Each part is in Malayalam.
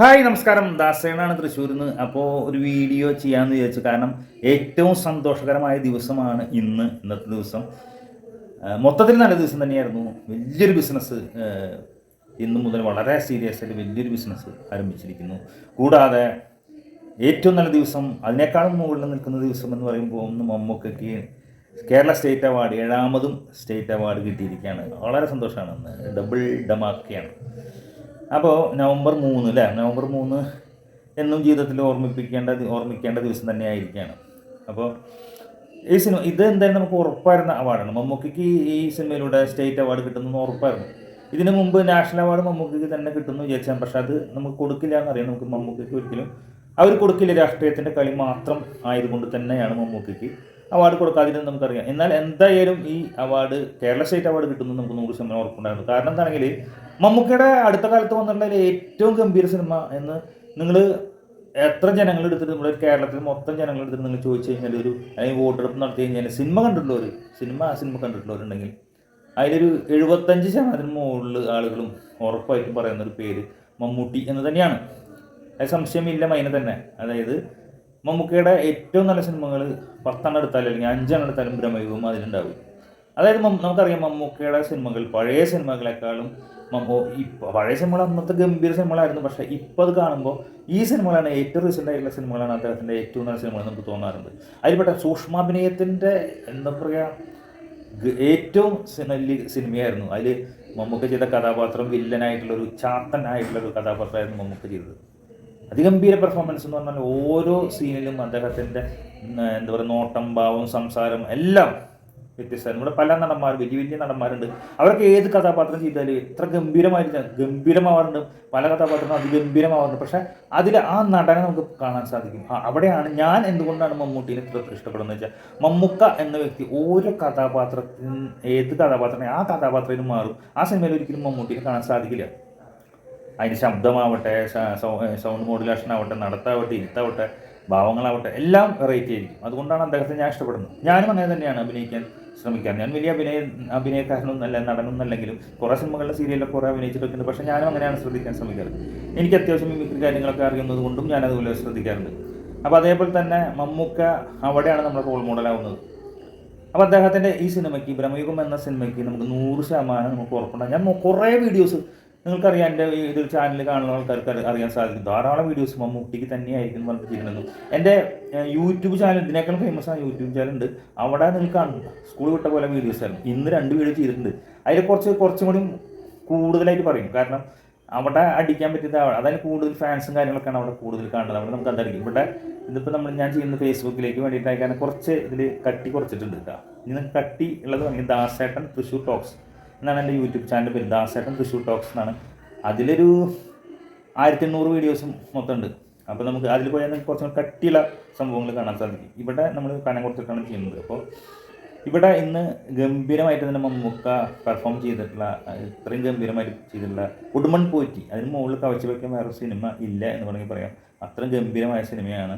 ഹായ് നമസ്കാരം. ദാസേനാണ് തൃശ്ശൂരിൽ നിന്ന് അപ്പോൾ ഒരു വീഡിയോ ചെയ്യാമെന്ന് വിചാരിച്ചു. കാരണം ഏറ്റവും സന്തോഷകരമായ ദിവസമാണ് ഇന്ന് ഇന്നത്തെ ദിവസം. മൊത്തത്തിൽ നല്ല ദിവസം തന്നെയായിരുന്നു. വലിയൊരു ബിസിനസ് ഇന്ന് മുതൽ വളരെ സീരിയസ് ആയിട്ട് വലിയൊരു ബിസിനസ് ആരംഭിച്ചിരിക്കുന്നു. കൂടാതെ ഏറ്റവും നല്ല ദിവസം അതിനേക്കാളും മുകളിൽ നിൽക്കുന്ന ദിവസം എന്ന് പറയുമ്പോൾ ഒന്ന് മമ്മൂക്കയ്ക്ക് കേരള സ്റ്റേറ്റ് അവാർഡ് ഏഴാമതും സ്റ്റേറ്റ് അവാർഡ് കിട്ടിയിരിക്കുകയാണ്. വളരെ സന്തോഷമാണ്. ഡബിൾ ഡമാക്കിയാണ്. അപ്പോൾ നവംബർ മൂന്ന് അല്ലേ നവംബർ മൂന്ന് എന്നും ജീവിതത്തിൽ ഓർമ്മിപ്പിക്കേണ്ട ഓർമ്മിക്കേണ്ട ദിവസം തന്നെ ആയിരിക്കുകയാണ് അപ്പോൾ ഈ സിനിമ ഇത് എന്തായാലും നമുക്ക് ഉറപ്പായിരുന്ന അവാർഡാണ്. മമ്മൂക്കിക്ക് ഈ സിനിമയിലൂടെ സ്റ്റേറ്റ് അവാർഡ് കിട്ടുന്നു ഉറപ്പായിരുന്നു. ഇതിനു മുമ്പ് നാഷണൽ അവാർഡ് മമ്മൂക്കിക്ക് തന്നെ കിട്ടുന്നു വിചാരിച്ചാൽ പക്ഷേ അത് നമുക്ക് കൊടുക്കില്ല എന്നറിയാം. നമുക്ക് മമ്മൂക്കിക്ക് ഒരിക്കലും അവർ കൊടുക്കില്ല. രാഷ്ട്രീയത്തിന്റെ കളി മാത്രം ആയതുകൊണ്ട് തന്നെയാണ് മമ്മൂക്കിക്ക് അവാർഡ് കൊടുക്കാതിരുന്നത് നമുക്കറിയാം. എന്നാൽ എന്തായാലും ഈ അവാർഡ് കേരള സ്റ്റേറ്റ് അവാർഡ് കിട്ടുന്നു നമുക്ക് നൂറ് ശതമാനം ഉറപ്പുണ്ടായിരുന്നു. കാരണം എന്താണെങ്കിൽ മമ്മൂക്കയുടെ അടുത്ത കാലത്ത് വന്നിട്ടുള്ള ഏറ്റവും ഗംഭീര സിനിമ എന്ന് നിങ്ങൾ എത്ര ജനങ്ങൾ എടുത്തിട്ട് നമ്മുടെ കേരളത്തിൽ മൊത്തം ജനങ്ങൾ എടുത്തിട്ട് നിങ്ങൾ ചോദിച്ചു കഴിഞ്ഞാൽ ഒരു അല്ലെങ്കിൽ വോട്ടെടുപ്പ് നടത്തി കഴിഞ്ഞാൽ സിനിമ കണ്ടിട്ടുള്ളവർ സിനിമ ആ സിനിമ കണ്ടിട്ടുള്ളവരുണ്ടെങ്കിൽ അതിലൊരു എഴുപത്തഞ്ച് ശതമാനത്തിന് മുകളിൽ ആളുകളും ഉറപ്പായിട്ടും പറയുന്ന ഒരു പേര് മമ്മൂട്ടി എന്ന് തന്നെയാണ്. അത് സംശയമില്ല മൈന തന്നെ. അതായത് മമ്മൂക്കയുടെ ഏറ്റവും നല്ല സിനിമകൾ പത്തെണ്ണം എടുത്താലും അല്ലെങ്കിൽ അഞ്ചെണ്ണം എടുത്താലും ബ്രഹ്മയുഗം അതിലുണ്ടാവും. അതായത് നമുക്കറിയാം മമ്മൂക്കയുടെ സിനിമകൾ പഴയ സിനിമകളെക്കാളും മമ്മൂ ഇപ്പോൾ പഴയ സിനിമകൾ അന്നത്തെ ഗംഭീര സിനിമകളായിരുന്നു. പക്ഷേ ഇപ്പോൾ അത് കാണുമ്പോൾ ഈ സിനിമകളാണ് ഏറ്റവും റീസെന്റ് ആയിട്ടുള്ള സിനിമകളാണ് അദ്ദേഹത്തിന്റെ ഏറ്റവും നല്ല സിനിമകൾ നമുക്ക് തോന്നാറുണ്ട്. അതിൽപ്പെട്ട സൂക്ഷ്മാഭിനയത്തിന്റെ എന്താ പറയുക ഏറ്റവും സിനിമയായിരുന്നു. അതിൽ മമ്മൂക്ക ചെയ്ത കഥാപാത്രം വില്ലനായിട്ടുള്ളൊരു ചാത്തനായിട്ടുള്ളൊരു കഥാപാത്രമായിരുന്നു മമ്മൂക്ക ചെയ്തത്. അതിഗംഭീര പെർഫോമൻസ് എന്ന് പറഞ്ഞാൽ ഓരോ സീനിലും അദ്ദേഹത്തിന്റെ എന്താ പറയുക നോട്ടം ഭാവം സംസാരം എല്ലാം വ്യത്യസ്തമാണ് ഇവിടെ പല നടന്മാർ വലിയ വലിയ നടന്മാരുണ്ട്. അവർക്ക് ഏത് കഥാപാത്രം ചെയ്താലും എത്ര ഗംഭീരമായിട്ട് ഗംഭീരമാവാറുണ്ട്. പല കഥാപാത്രങ്ങളും അതിഗംഭീരമാവാറുണ്ട്. പക്ഷേ അതിൽ ആ നടനെ നമുക്ക് കാണാൻ സാധിക്കും. അവിടെയാണ് ഞാൻ എന്തുകൊണ്ടാണ് മമ്മൂട്ടിനെ ഇത്ര ഇഷ്ടപ്പെടുന്നത് വെച്ചാൽ മമ്മൂക്ക എന്ന വ്യക്തി ഓരോ കഥാപാത്രത്തിന് ഏത് കഥാപാത്രം ആ കഥാപാത്രത്തിന് മാറും. ആ സിനിമയിൽ ഒരിക്കലും മമ്മൂട്ടിനെ കാണാൻ സാധിക്കില്ല. അതിന്റെ ശബ്ദമാവട്ടെ സൗണ്ട് മോഡുലേഷൻ ആവട്ടെ നടത്താവട്ടെ ഇരുത്താവട്ടെ ഭാവങ്ങളാവട്ടെ എല്ലാം വെറൈറ്റി ആയിരിക്കും. അതുകൊണ്ടാണ് അദ്ദേഹത്തെ ഞാൻ ഇഷ്ടപ്പെടുന്നത്. ഞാനും അങ്ങനെ തന്നെയാണ് അഭിനയിക്കാൻ ശ്രമിക്കാൻ ഞാൻ വലിയ അഭിനയ അഭിനയക്കാരനൊന്നും അല്ല നടനൊന്നും അല്ലെങ്കിലും കുറേ സിനിമകളിലെ സീരിയലിലൊക്കെ കുറേ അഭിനയിച്ചിട്ടൊക്കെ ഉണ്ട് പക്ഷേ ഞാനും അങ്ങനെയാണ് ശ്രദ്ധിക്കാൻ ശ്രമിക്കാറ്. എനിക്ക് അത്യാവശ്യം മിമിക്രി കാര്യങ്ങളൊക്കെ അറിയുന്നത് കൊണ്ടും ഞാൻ അതുപോലെ ശ്രദ്ധിക്കാറുണ്ട്. അപ്പോൾ അതേപോലെ തന്നെ മമ്മൂക്ക അവിടെയാണ് നമ്മുടെ റോൾ മോഡലാവുന്നത് അപ്പോൾ അദ്ദേഹത്തിന്റെ ഈ സിനിമയ്ക്ക് ബ്രഹ്മയുഗം എന്ന സിനിമയ്ക്ക് നമുക്ക് നൂറ് ശതമാനം നമുക്ക് ഉറപ്പുണ്ടാകും ഞാൻ കുറേ വീഡിയോസ് നിങ്ങൾക്കറിയാം എന്റെ ഈ ചാനൽ കാണുന്ന ആൾക്കാർക്ക് അറിയാൻ സാധിക്കും. ധാരാളം വീഡിയോസ് മമ്മൂട്ടിക്ക് തന്നെയായിരിക്കും പറഞ്ഞിട്ട് എന്റെ യൂട്യൂബ് ചാനൽ ഇതിനേക്കാളും ഫേമസ് ആണ് യൂട്യൂബ് ചാനൽ ഉണ്ട്. അവിടെ കാണുന്നു സ്കൂൾ വിട്ട പോലെ വീഡിയോസ് ആണ് ഇന്ന് രണ്ട് വീഡിയോ ചെയ്തിട്ടുണ്ട്. അതിൽ കുറച്ച് കുറച്ചും കൂടി കൂടുതലായിട്ട് പറയും. കാരണം അവിടെ അടിക്കാൻ അവിടെ അതായത് കൂടുതൽ ഫാൻസും കാര്യങ്ങളൊക്കെയാണ് അവിടെ കൂടുതൽ കാണുന്നത്. അവിടെ നമുക്ക് അതടിക്കും ഇവിടെ ഇതിപ്പോൾ നമ്മൾ ഞാൻ ചെയ്യുന്ന ഫേസ്ബുക്കിലേക്ക് വേണ്ടിയിട്ട് കാരണം കുറച്ച് ഇതിൽ കട്ടി കുറച്ചിട്ടുണ്ട് കേട്ടോ ഇനി കട്ടി ഉള്ളത് വേണമെങ്കിൽ ദാസേട്ടൻ തൃശ്ശൂർ ടോക്സ് എന്നാണ് എന്റെ യൂട്യൂബ് ചാനൽ പേര്. ദാസേട്ടൻ തൃശ്ശൂർ ടോക്സ് എന്നാണ്. അതിലൊരു ആയിരത്തി എണ്ണൂറ് വീഡിയോസും മൊത്തമുണ്ട്. അപ്പോൾ നമുക്ക് അതിൽ പോയാൽ നമുക്ക് കുറച്ചും കൂടി കട്ടിയുള്ള സംഭവങ്ങൾ കാണാൻ സാധിക്കും. ഇവിടെ നമ്മൾ കനം കൊടുത്തിട്ടാണ് ചെയ്യുന്നത്. അപ്പോൾ ഇവിടെ ഇന്ന് ഗംഭീരമായിട്ട് തന്നെ മമ്മൂക്ക പെർഫോം ചെയ്തിട്ടുള്ള ഇത്രയും ഗംഭീരമായിട്ട് ചെയ്തിട്ടുള്ള ഉടുമൺ പോറ്റി അതിന് മുകളിൽ കവച്ച് വയ്ക്കാൻ വേറെ സിനിമ ഇല്ല എന്ന് വേണമെങ്കിൽ പറയാം. അത്രയും ഗംഭീരമായ സിനിമയാണ്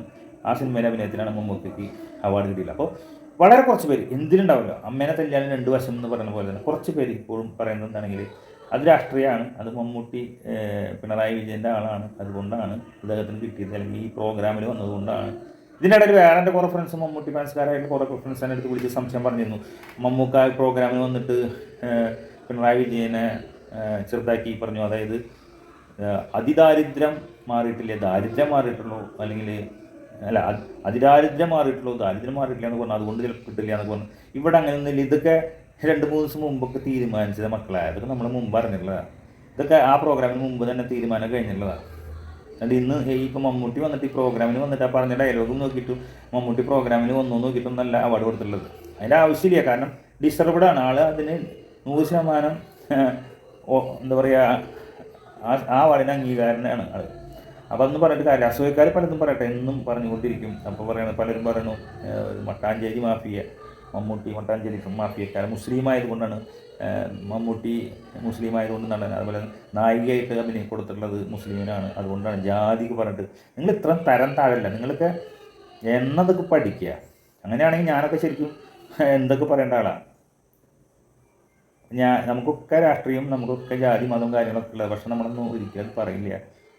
ആ സിനിമയിലെ അഭിനയത്തിലാണ് മമ്മൂക്കയ്ക്ക് അവാർഡ് കിട്ടിയില്ല അപ്പോൾ വളരെ കുറച്ച് പേര് എന്തിനുണ്ടാവില്ല അമ്മേനെ തല്ലിയാലും രണ്ട് വശം എന്ന് പറയുന്ന പോലെ തന്നെ കുറച്ച് പേര് ഇപ്പോഴും പറയുന്നത് എന്താണെങ്കിൽ അത് രാഷ്ട്രീയമാണ് അത് മമ്മൂട്ടി പിണറായി വിജയന്റെ ആളാണ് അതുകൊണ്ടാണ് അദ്ദേഹത്തിന് കിട്ടിയത്. അല്ലെങ്കിൽ ഈ പ്രോഗ്രാമിൽ വന്നതുകൊണ്ടാണ്. ഇതിനിടയിൽ വേറെ എന്റെ കുറേ ഫ്രണ്ട്സ് മമ്മൂട്ടി ഫാൻസുകാരായിട്ട് കുറേ ഫ്രണ്ട്സ് എന്റെ അടുത്ത് വിളിച്ച് സംശയം പറഞ്ഞിരുന്നു. മമ്മൂക്ക പ്രോഗ്രാമിൽ വന്നിട്ട് പിണറായി വിജയനെ ചെറുതാക്കി പറഞ്ഞു. അതായത് അതിദാരിദ്ര്യം മാറിയിട്ടില്ലേ? ദാരിദ്ര്യം മാറിയിട്ടുള്ളൂ. അല്ലെങ്കിൽ അല്ല അത് അതിദാരിദ്ര്യം മാറിയിട്ടുള്ളൂ ദാരിദ്ര്യം മാറിയിട്ടില്ല എന്ന് പറഞ്ഞു അതുകൊണ്ട് ചിലപ്പോൾ കിട്ടില്ല എന്നൊക്കെ പറഞ്ഞു ഇവിടെ അങ്ങനെയൊന്നുമില്ല ഇതൊക്കെ രണ്ട് മൂന്ന് ദിവസം മുമ്പൊക്കെ തീരുമാനിച്ചത് മക്കളെ. അതൊക്കെ നമ്മൾ മുമ്പ് അറിഞ്ഞിട്ടുള്ളതാണ് ഇതൊക്കെ ആ പ്രോഗ്രാമിന് മുമ്പ് തന്നെ തീരുമാനം കഴിഞ്ഞിട്ടുള്ളതാണ് എന്നിട്ട് ഇന്ന് ഈ ഇപ്പം മമ്മൂട്ടി വന്നിട്ട് ഈ പ്രോഗ്രാമിന് വന്നിട്ട് ആ പറഞ്ഞ ഡയലോഗും നോക്കിയിട്ടും മമ്മൂട്ടി പ്രോഗ്രാമിന് വന്നു നോക്കിയിട്ട് നല്ല അവാർഡ് കൊടുത്തിട്ടുള്ളത്. അതിന്റെ ആവശ്യമില്ല. കാരണം ഡിസ്റ്റർബ്ഡ് ആണ്. ആൾ അതിന് നൂറ് ശതമാനം എന്താ പറയുക ആ ആ അവാർഡിന് അംഗീകാരനാണ് ആൾ അപ്പോൾ അതൊന്നും പറഞ്ഞിട്ട് കാര്യം അസൂയക്കാർ പലതും പറയട്ടെ എന്നും പറഞ്ഞുകൊണ്ടിരിക്കും. അപ്പോൾ പറയണത് പലരും പറയണു മട്ടാഞ്ചേരി മാഫിയ മമ്മൂട്ടി മട്ടാഞ്ചേരി മാഫിയക്കാരൻ മുസ്ലിം ആയതുകൊണ്ടാണ് മമ്മൂട്ടി മുസ്ലിം ആയതുകൊണ്ട് നടൻ അതുപോലെ നായികയായിട്ട് അഭിനയം കൊടുത്തിട്ടുള്ളത് മുസ്ലിമിനാണ്. അതുകൊണ്ടാണ് ജാതിക്ക് പറഞ്ഞിട്ട് നിങ്ങൾ ഇത്ര തരം താഴല്ല. നിങ്ങളൊക്കെ എന്നതൊക്കെ പഠിക്കുക. അങ്ങനെയാണെങ്കിൽ ഞാനൊക്കെ ശരിക്കും എന്തൊക്കെ പറയേണ്ട ആളാണ് ഞാൻ നമുക്കൊക്കെ രാഷ്ട്രീയം നമുക്കൊക്കെ ജാതി മതം കാര്യങ്ങളൊക്കെ ഉള്ളത് പക്ഷെ നമ്മളൊന്നും ഒരിക്കലും പറയില്ല.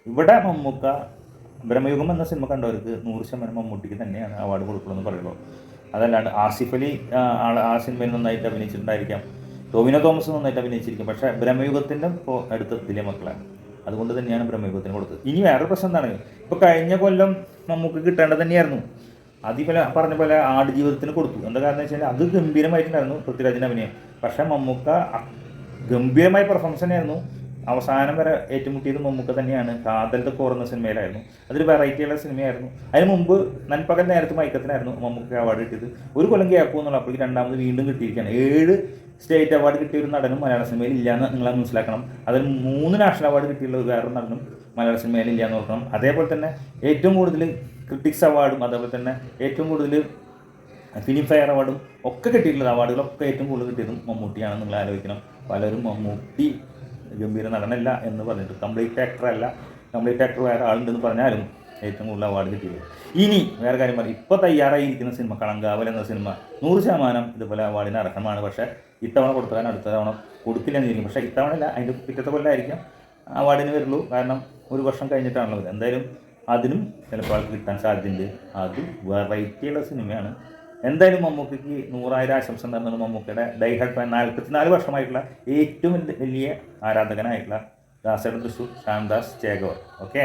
ഇവിടെ മമ്മൂക്ക ബ്രഹ്മയുഗം എന്ന സിനിമ കണ്ടവർക്ക് നൂറ് ശതമാനം മമ്മൂട്ടിക്ക് തന്നെയാണ് അവാർഡ് കൊടുക്കണമെന്ന് പറയുള്ളൂ. അതല്ലാണ്ട് ആസിഫ് അലി ആ, ആ സിനിമയിൽ നന്നായിട്ട് അഭിനയിച്ചിട്ടുണ്ടായിരിക്കാം. ടോവിനോ തോമസ് നന്നായിട്ട് അഭിനയിച്ചിരിക്കും. പക്ഷേ ബ്രഹ്മയുഗത്തിന്റെ ഇപ്പോൾ ഇതിലെ മക്കളാണ്. അതുകൊണ്ട് തന്നെയാണ് ബ്രഹ്മയുഗത്തിന് കൊടുത്തത്. ഇനി വേറെ പ്രശ്നം എന്താണ്? ഇപ്പോൾ കഴിഞ്ഞ കൊല്ലം നമുക്ക് കിട്ടേണ്ടത് തന്നെയായിരുന്നു. അതിപോലെ പറഞ്ഞ പോലെ ആട് ജീവിതത്തിന് കൊടുത്തു. എന്താ കാരണം വെച്ചാൽ അത് ഗംഭീരമായിട്ടുണ്ടായിരുന്നു പൃഥ്വിരാജിന്റെ അഭിനയം. പക്ഷേ മമ്മൂക്ക ഗംഭീരമായ പെർഫോമൻസ് തന്നെയായിരുന്നു. അവസാനം വരെ ഏറ്റുമുട്ടിയത് മമ്മൂക്ക തന്നെയാണ്. കാതലത്തെ കോറുന്ന സിനിമയിലായിരുന്നു. അതൊരു വെറൈറ്റിയുള്ള സിനിമയായിരുന്നു. അതിന് മുമ്പ് നൻപകൽ നേരത്തെ മയക്കത്തിനായിരുന്നു മമ്മൂക്ക അവാർഡ് കിട്ടിയത്. ഒരു കൊല്ലം ഗ്യാപ്പ് എന്നുള്ള അപ്പോഴേക്ക് രണ്ടാമത് വീണ്ടും കിട്ടിയിരിക്കുകയാണ്. ഏഴ് സ്റ്റേറ്റ് അവാർഡ് കിട്ടിയ ഒരു നടനും മലയാള സിനിമയിൽ ഇല്ലയെന്ന് നിങ്ങൾ മനസ്സിലാക്കണം. അതിൽ മൂന്ന് നാഷണൽ അവാർഡ് കിട്ടിയുള്ള വേറൊരു നടനും മലയാള സിനിമയിൽ ഇല്ലയെന്ന് ഓർക്കണം. അതേപോലെ തന്നെ ഏറ്റവും കൂടുതൽ ക്രിട്ടിക്സ് അവാർഡും അതേപോലെ തന്നെ ഏറ്റവും കൂടുതൽ ഫിലിം ഫെയർ അവാർഡും ഒക്കെ കിട്ടിയിട്ടുള്ളത് അവാർഡുകളൊക്കെ ഏറ്റവും കൂടുതൽ കിട്ടിയതും മമ്മൂട്ടിയാണെന്ന് നിങ്ങൾ ആലോചിക്കണം. പലരും മമ്മൂട്ടി ഗംഭീര നടനല്ല എന്ന് പറഞ്ഞിട്ട്. കംപ്ലീറ്റ് ആക്ടർ അല്ല. കംപ്ലീറ്റ് ആക്ടർ വേറെ ആളുണ്ടെന്ന് പറഞ്ഞാലും ഏറ്റവും കൂടുതൽ അവാർഡ് കിട്ടിയത് ഇനി വേറെ കാര്യം പറയും ഇപ്പോൾ തയ്യാറായിരിക്കുന്ന സിനിമ കളങ്കാവൽ എന്ന സിനിമ നൂറ് ശതമാനം ഇതുപോലെ അവാർഡിന് അർഹമാണ്. പക്ഷേ ഇത്തവണ കൊടുത്താൽ അടുത്ത തവണ കൊടുക്കില്ല എന്നിരിക്കും പക്ഷേ ഇത്തവണ അല്ല. അതിന്റെ പിറ്റത്തെ കൊല്ലമായിരിക്കും അവാർഡിന് വരുള്ളൂ. കാരണം ഒരു വർഷം കഴിഞ്ഞിട്ടാണല്ലോ എന്തായാലും അതിനും ചിലപ്പോൾ ആൾക്ക് കിട്ടാൻ സാധ്യതയുണ്ട്. അത് വെറൈറ്റിയുള്ള സിനിമയാണ്. എന്തായാലും മമ്മൂക്കയ്ക്ക് നൂറായിരം ആശംസ നേർന്നത് മമ്മൂക്കയുടെ. ഡൈഹഡ് ഫാൻ നാൽപ്പത്തിനാല് വർഷമായിട്ടുള്ള ഏറ്റവും വലിയ ആരാധകനായിട്ടുള്ള ദാസയുടെ തൃശ്ശൂർ ശ്യാംദാസ് ചേകവർ. ഓക്കെ